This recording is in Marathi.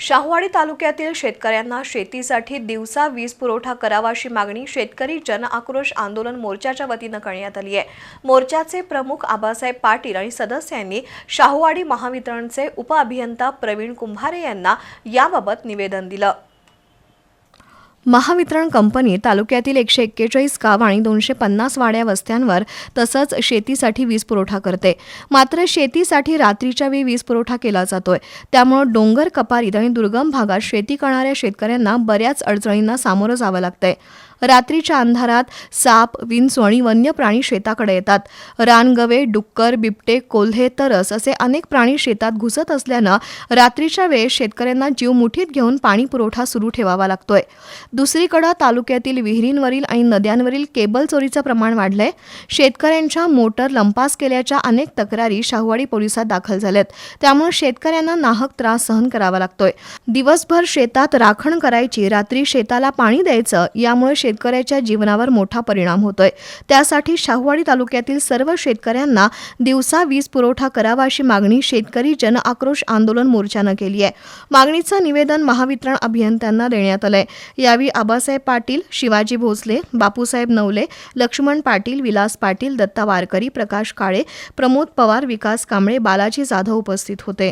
शाहूवाडी तालुक्यातील शेतकऱ्यांना शेतीसाठी दिवसा वीज पुरवठा करावा अशी मागणी शेतकरी जन आक्रोश आंदोलन मोर्चाच्या वतीनं करण्यात आली आहे. मोर्चाचे प्रमुख आबासाहेब पाटील आणि सदस्यांनी शाहूवाडी महावितरणचे उपअभियंता प्रवीण कुंभारे यांना याबाबत निवेदन दिलं. महावितरण कंपनी तालुक्यातील एकशे एक्केचाळीस गाव आणि दोनशे पन्नास वाड्या वस्त्यांवर तसंच शेतीसाठी वीज पुरवठा करते. मात्र शेतीसाठी रात्रीच्या वेळी वीज पुरवठा केला जातोय. त्यामुळं डोंगर कपारीत आणि दुर्गम भागात शेती करणाऱ्या शेतकऱ्यांना बऱ्याच अडचणींना सामोरं जावं लागतंय. रात्रीच्या अंधारात साप विंचू आणि वन्य प्राणी शेताकडे येतात. रानगवे डुक्कर बिबटे कोल्हे तरस असे अनेक प्राणी शेतात घुसत असल्यानं रात्रीच्या वेळेस शेतकऱ्यांना जीव मुठीत घेऊन पाणी पुरवठा सुरू ठेवावा लागतोय. दुसरीकडं तालुक्यातील विहिरींवरील आणि नद्यांवरील केबल चोरीचं प्रमाण वाढलंय. शेतकऱ्यांच्या मोटर लंपास केल्याच्या अनेक तक्रारी शाहूवाडी पोलिसात दाखल झाल्यात. त्यामुळे शेतकऱ्यांना नाहक त्रास सहन करावा लागतोय. दिवसभर शेतात राखण करायची रात्री शेताला पाणी द्यायचं यामुळे शेतकऱ्याच्या जीवनावर मोठा परिणाम होतोय. त्यासाठी शाहूवाडी तालुक्यातील सर्व शेतकऱ्यांना दिवसा वीज पुरवठा करावा अशी मागणी शेतकरी जन आक्रोश आंदोलन मोर्चानं केली आहे. मागणीचं निवेदन महावितरण अभियंत्यांना देण्यात आलंय. यावेळी आबासाहेब पाटील शिवाजी भोसले बापूसाहेब नवले लक्ष्मण पाटील विलास पाटील दत्ता वारकरी प्रकाश काळे प्रमोद पवार विकास कांबळे बालाजी जाधव उपस्थित होते.